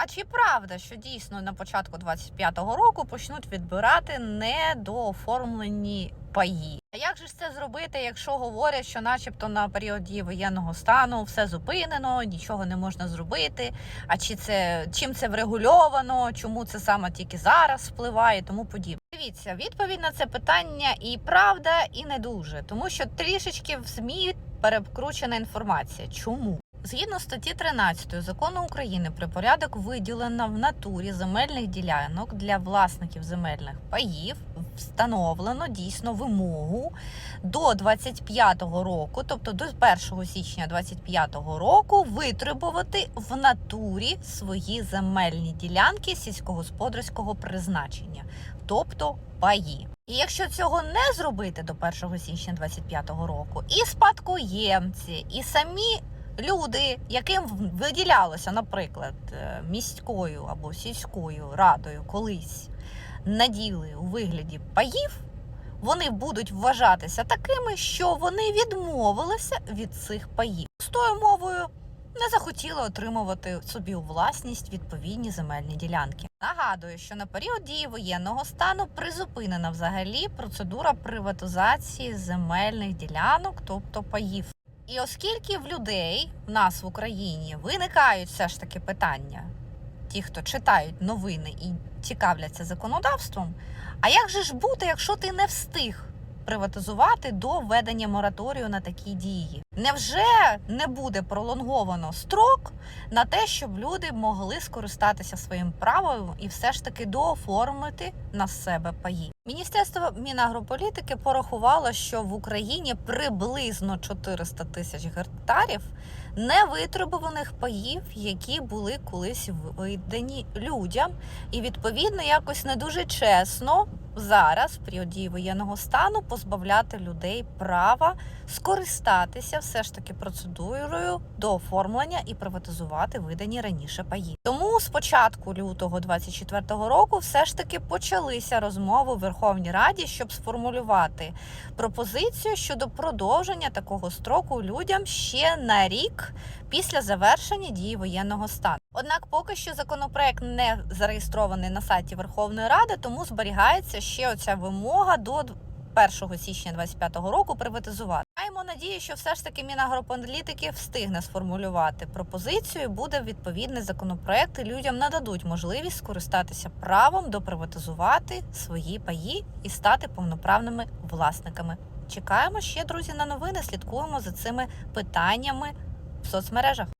А чи правда, що дійсно на початку 25-го року почнуть відбирати недооформлені паї? А як же ж це зробити, якщо говорять, що, начебто, на період дії воєнного стану все зупинено, нічого не можна зробити? А чи це чим це врегульовано? Чому це саме тільки зараз впливає? Тому подібне? Дивіться, відповідь на це питання і правда, і не дуже, тому що трішечки в ЗМІ перекручена інформація. Чому? Згідно статті 13 закону України про порядок виділення в натурі земельних ділянок для власників земельних паїв встановлено дійсно вимогу до 25-го року, тобто до 1 січня 25-го року, витребувати в натурі свої земельні ділянки сільськогосподарського призначення, тобто паї. І якщо цього не зробити до 1 січня 25-го року, і спадкоємці, і самі люди, яким виділялося, наприклад, е, міською або сільською радою колись наділи у вигляді паїв, вони будуть вважатися такими, що вони відмовилися від цих паїв. З тою мовою не захотіли отримувати собі у власність відповідні земельні ділянки. Нагадую, що на період дії воєнного стану призупинена взагалі процедура приватизації земельних ділянок, тобто паїв. І оскільки в людей в нас в Україні виникають все ж таки питання, ті, хто читають новини і цікавляться законодавством, а як же ж бути, якщо ти не встиг приватизувати до введення мораторію на такі дії? Невже не буде пролонговано строк на те, щоб люди могли скористатися своїм правом і все ж таки дооформити на себе паї? Міністерство Мінагрополітики порахувало, що в Україні приблизно 400 тисяч гектарів невитребуваних паїв, які були колись видані людям, і відповідно якось не дуже чесно зараз, в період дії воєнного стану, позбавляти людей права скористатися все ж таки процедурою до оформлення і приватизувати видані раніше паї. Тому з початку лютого 24-го року все ж таки почалися розмови в Верховній Раді, щоб сформулювати пропозицію щодо продовження такого строку людям ще на рік після завершення дії воєнного стану. Однак поки що законопроект не зареєстрований на сайті Верховної Ради, тому зберігається ще оця вимога до 1 січня 2025 року приватизувати. Маємо надію, що все ж таки Мінагрополітики встигне сформулювати пропозицію. Буде відповідний законопроект. і Людям нададуть можливість скористатися правом доприватизувати свої паї і стати повноправними власниками. Чекаємо ще друзі на новини. Слідкуємо за цими питаннями в соцмережах.